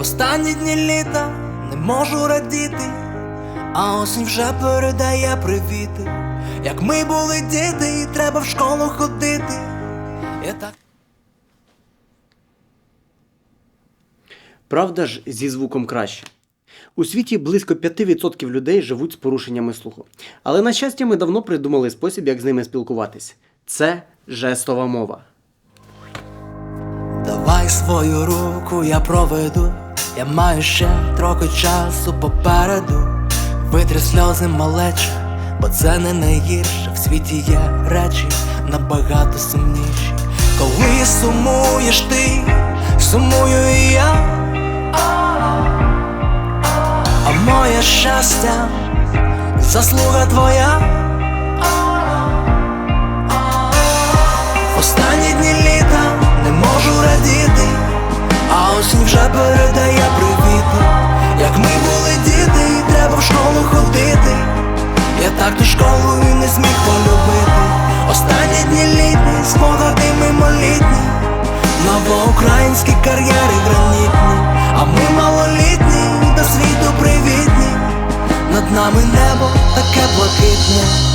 Останні дні літа не можу радіти, а осінь вже передає привіти. Як ми були діти, і треба в школу ходити. Я так Правда ж зі звуком краще. У світі близько 5% людей живуть з порушеннями слуху. Але на щастя, ми давно придумали спосіб, як з ними спілкуватись. Це жестова мова. Давай свою руку я проведу, я маю ще трохи часу попереду. Витри сльози малече, бо це не найгірше. В світі є речі набагато сумніші. Коли сумуєш ти, сумую і я. А моє щастя, заслуга твоя. Останні дні літа не можу радіти, а осінь вже передає новоукраїнські кар'єри гранітні, а ми малолітні, до світу привітні. Над нами небо таке блакитне.